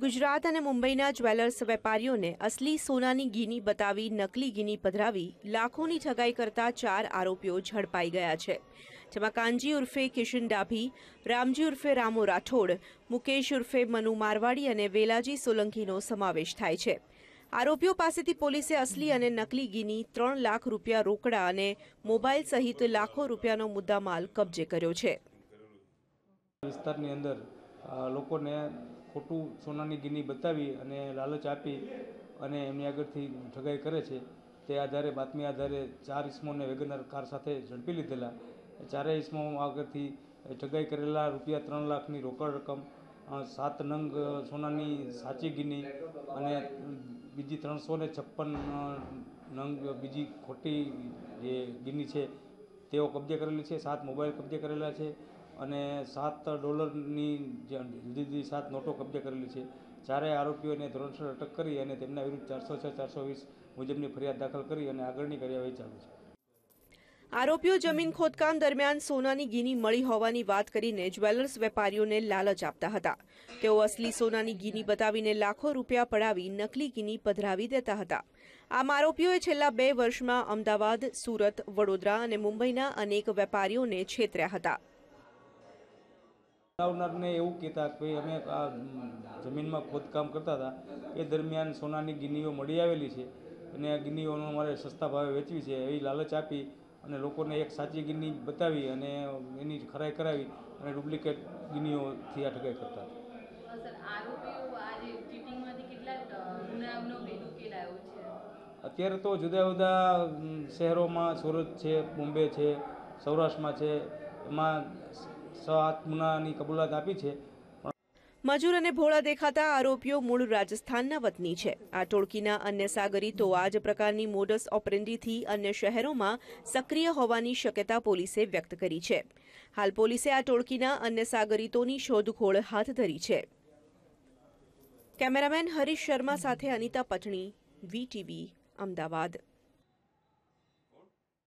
ગુજરાત અને મુંબઈના જ્વેલર્સ વેપારીઓને અસલી સોનાની ગીની બતાવી, નકલી ગીની પધરાવી, લાખોની ઠગાઈ કરતા ચાર આરોપીઓ ઝડપાઈ ગયા છે. જેમાં કાનજી ઉર્ફે કિશન ડાભી, રામજી ઉર્ફે રામો રાઠોડ, મુકેશ ઉર્ફે મનુ મારવાડી અને વેલાજી સોલંકીનો સમાવેશ થાય છે. આરોપીઓ પાસેથી પોલીસે અસલી અને નકલી ગીની ત્રણ લાખ રૂપિયા રોકડા અને મોબાઈલ સહિત લાખો રૂપિયાનો મુદ્દામાલ કબજે કર્યો છે. વિસ્તારની અંદર લોકોને ખોટું સોનાની ગીની બતાવી અને લાલચ આપી અને એમની આગળથી ઠગાઈ કરે છે, તે આધારે, બાતમી આધારે ચાર ઇસમોને વેગનર કાર સાથે ઝડપી લીધેલા. ચારે ચારેય ઇસમો આગળથી ઠગાઈ કરેલા રૂપિયા ત્રણ લાખની રોકડ રકમ સાત નંગ સોનાની સાચી ગીની અને બીજી ત્રણસો ને છપ્પન નંગ બીજી ખોટી જે ગીની છે, તેઓ કબજે કરેલી છે, સાત મોબાઈલ કબજે કરેલા છે. અને સાત ડોલરની જુદી જુદી સાત નોટો કબજે કરેલી છે. ચારેય આરોપીઓને ધોરણસર અટક કરી અને તેમના વિરુદ્ધ ચારસો છ, ચારસો વીસ મુજબની ફરિયાદ દાખલ કરી અને આગળની કાર્યવાહી ચાલુ છે. આરોપીઓ જમીન ખોદકામ દરમિયાન સોનાની ગીની મળી હોવાની વાત કરીને જ્વેલર્સ વેપારીઓને લાલચ આપતા હતા. તેઓ અસલી સોનાની ગીની બતાવીને લાખો રૂપિયા પડાવી નકલી ગીની પધરાવી દેતા હતા. આમ આરોપીઓએ છેલ્લા બે વર્ષમાં અમદાવાદ, સુરત, વડોદરા અને મુંબઈના અનેક વેપારીઓને છેતર્યા હતા. બનાવનારને એવું કહેતા કે અમે આ જમીનમાં ખોદકામ કરતા હતા. એ દરમિયાન સોનાની ગિનીઓ મળી આવેલી છે અને આ ગિનીઓનો અમારે સસ્તા ભાવે વેચવી છે. એવી લાલચ આપી અને લોકોને એક સાચી ગિની બતાવી અને એની ખરાઈ કરાવી અને ડુપ્લિકેટ ગિનીઓથી આ ઠગાઈ કરતા અત્યારે તો જુદા જુદા શહેરોમાં સુરત છે બોમ્બે છે સૌરાષ્ટ્રમાં છે. એમાં સાત કબૂલાત આપી છે. મજૂર અને ભોળા દેખાતા આરોપીઓ મૂળ રાજસ્થાનના વતની છે. આ ટોળકીના અન્ય સાગરીતો આ જ પ્રકારની મોડસ ઓપરેન્ડીથી અન્ય શહેરોમાં સક્રિય હોવાની શક્યતા પોલીસે વ્યક્ત કરી છે. હાલ પોલીસે આ ટોળકીના અન્ય સાગરીતોની શોધખોળ હાથ ધરી છે. કેમેરામેન હરીશ શર્મા સાથે અનિતા પટણી, વીટીવી, અમદાવાદ.